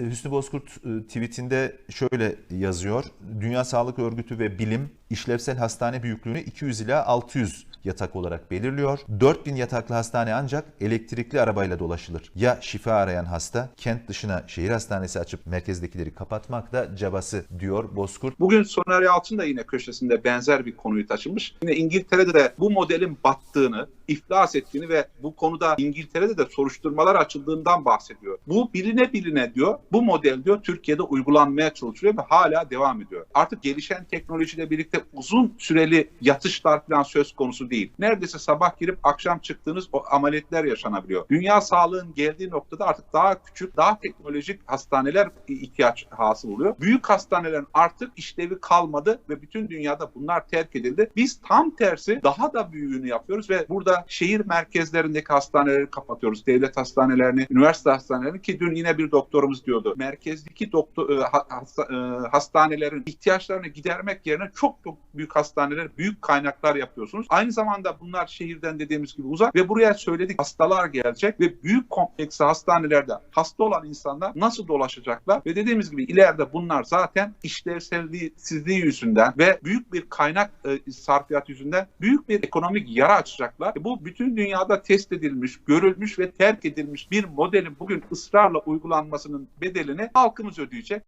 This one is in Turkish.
E, Hüsnü Bozkurt e, tweetinde şöyle yazıyor. Dünya Sağlık Örgütü ve bilim işlevsel hastane büyüklüğünü 200 ila 600 yatak olarak belirliyor. 4000 yataklı hastane ancak elektrikli arabayla dolaşılır. Ya şifa arayan hasta kent dışına şehir hastanesi açıp merkezdekileri kapatmak da cabası diyor Bozkurt. Bugün Soner Yalçın da yine köşesinde benzer bir konuyu taşımış. Yine İngiltere'de de bu modelin battığını, iflas ettiğini ve bu konuda İngiltere'de de soruşturmalar açıldığından bahsediyor. Bu biline biline diyor, bu model diyor Türkiye'de uygulanmaya çalışılıyor ve hala devam ediyor. Artık gelişen teknolojiyle birlikte uzun süreli yatışlar falan söz konusu değil. Neredeyse sabah girip akşam çıktığınız o ameliyatlar yaşanabiliyor. Dünya sağlığın geldiği noktada artık daha küçük, daha teknolojik hastaneler ihtiyaç hasıl oluyor. Büyük hastanelerin artık işlevi kalmadı ve bütün dünyada bunlar terk edildi. Biz tam tersi daha da büyüğünü yapıyoruz ve burada şehir merkezlerindeki hastaneleri kapatıyoruz. Devlet hastanelerini, üniversite hastanelerini ki dün yine bir doktorumuz diyordu. Merkezdeki doktor e, e, hastanelerin ihtiyaçlarını gidermek yerine çok çok büyük hastaneler, büyük kaynaklar yapıyorsunuz. Aynı zamanda bunlar şehirden dediğimiz gibi uzak ve buraya söyledik hastalar gelecek ve büyük kompleksli hastanelerde hasta olan insanlar nasıl dolaşacaklar ve dediğimiz gibi ileride bunlar zaten işlevsizliği yüzünden ve büyük bir kaynak e, sarfiyat yüzünden büyük bir ekonomik yara açacaklar. E, Bu bütün dünyada test edilmiş, görülmüş ve terk edilmiş bir modelin bugün ısrarla uygulanmasının bedelini halkımız ödeyecek.